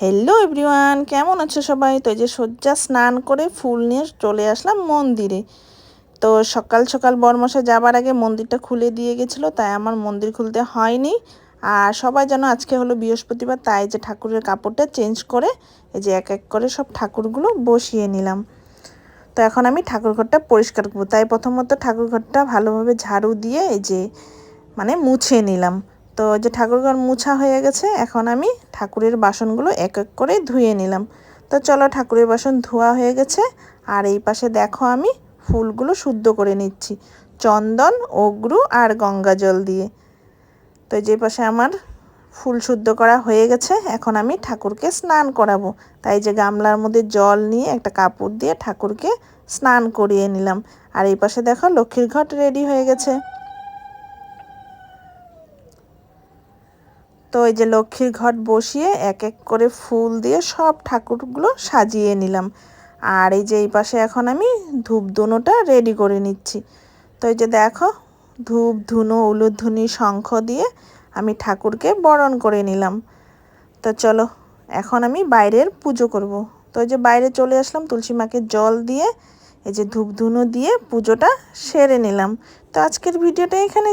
Hello everyone কেমন আছো সবাই? তো এই যে শয্যা স্নান করে ফুল নিয়ে চলে আসলাম মন্দিরে। তো সকাল সকাল বরমশা যাবার আগে মন্দিরটা খুলে দিয়ে গেছিল, তাই আমার মন্দির খুলতে হয়নি। আর সবাই যেন আজকে হলো বৃহস্পতিবার, তাই যে ঠাকুরের কাপড়টা চেঞ্জ করে এই যে এক এক করে সব ঠাকুরগুলো বসিয়ে নিলাম। তো এখন আমি ঠাকুর ঘরটা পরিষ্কার করব, তাই প্রথমত ঠাকুর ঘরটা ভালোভাবে ঝাড়ু দিয়ে এই যে মানে মুছে নিলাম। তো যে ঠাকুরঘর মুছা হয়ে গেছে, এখন আমি ঠাকুরের বাসনগুলো এক এক করে ধুয়ে নিলাম। তো চলো ঠাকুরের বাসন ধোয়া হয়ে গেছে, আর এই পাশে দেখো আমি ফুলগুলো শুদ্ধ করে নিচ্ছি, চন্দন, অগ্রু আর গঙ্গা জল দিয়ে। তো যে পাশে আমার ফুল শুদ্ধ করা হয়ে গেছে, এখন আমি ঠাকুরকে স্নান করাবো। তাই যে গামলার মধ্যে জল নিয়ে একটা কাপড় দিয়ে ঠাকুরকে স্নান করিয়ে নিলাম। আর এই পাশে দেখো লক্ষ্মীর ঘট রেডি হয়ে গেছে। তো এই যে লক্ষ্মীর ঘট বসিয়ে এক এক করে ফুল দিয়ে সব ঠাকুরগুলো সাজিয়ে নিলাম। আর এই যে এই পাশে এখন আমি ধূপ ধুনোটা রেডি করে নিচ্ছি। তো এই যে দেখো ধূপ ধুনো উলুধ্বনি, শঙ্খ দিয়ে আমি ঠাকুরকে বরণ করে নিলাম। তো চলো, এখন আমি বাইরের পুজো করব। তো এই যে বাইরে চলে আসলাম, তুলসী মাকে জল দিয়ে, এই যে ধূপ ধুনো দিয়ে পুজোটা সেরে নিলাম। তো আজকের ভিডিওটা এখানে